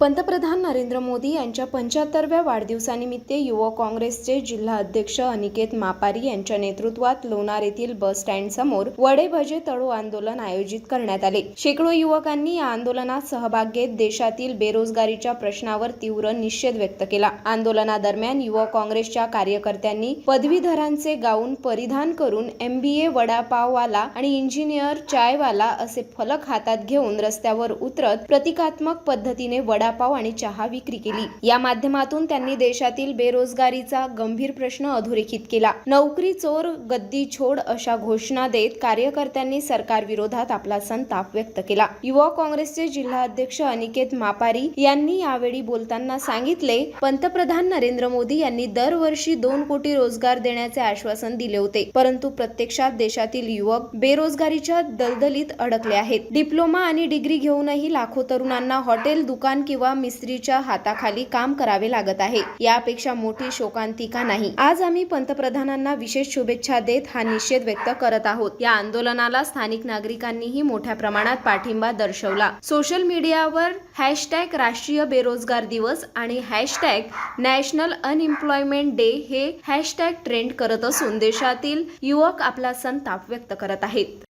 पंतप्रधान नरेंद्र मोदी यांच्या पंच्याहत्तरव्या वाढदिवसानिमित्त युवक काँग्रेसचे जिल्हा अध्यक्ष अनिकेत मापारी यांच्या नेतृत्वात लोणार येथील बस स्टँड समोर वडे भजे तळो आंदोलन आयोजित करण्यात आले. शेकडो युवकांनी या आंदोलनात सहभाग घेत देशातील बेरोजगारीच्या प्रश्नावर तीव्र निषेध व्यक्त केला. आंदोलनादरम्यान युवक काँग्रेसच्या कार्यकर्त्यांनी पदवीधरांचे गाऊन परिधान करून एमबीए वडापाववाला आणि इंजिनियर चायवाला असे फलक हातात घेऊन रस्त्यावर उतरत प्रतिकात्मक पद्धतीने वडा वडापाव आणि चहा विक्री केली. या माध्यमातून त्यांनी देशातील बेरोजगारीचा गंभीर प्रश्न अधोरेखित केला. नोकरी चोर गद्दी छोड अशा घोषणा देत कार्यकर्त्यांनी सरकार विरोधात आपला संताप व्यक्त केला. युवा काँग्रेसचे जिल्हाध्यक्ष अनिकेत मापारी यांनी यावेळी बोलताना सांगितले पंतप्रधान नरेंद्र मोदी यांनी दरवर्षी दोन कोटी रोजगार देण्याचे आश्वासन दिले होते. परंतु प्रत्यक्षात देशातील युवक बेरोजगारीच्या दलदलीत अडकले आहेत. डिप्लोमा आणि डिग्री घेऊनही लाखो तरुणांना हॉटेल दुकान किंवा किंवा मिस्त्रीच्या हाताखाली काम करावे लागत आहे. यापेक्षा मोठी शोकांतिका नाही. आज आम्ही पंतप्रधानांना विशेष शुभेच्छा देत हा निषेध व्यक्त करत आहोत. या आंदोलनाला स्थानिक नागरिकांनीही मोठ्या प्रमाणात पाठिंबा दर्शवला. सोशल मीडियावर हॅशटॅग राष्ट्रीय बेरोजगार दिवस आणि हॅशटॅग नॅशनल अनएम्प्लॉयमेंट डे हे हॅशटॅग ट्रेंड करत असून देशातील युवक आपला संताप व्यक्त करत आहेत.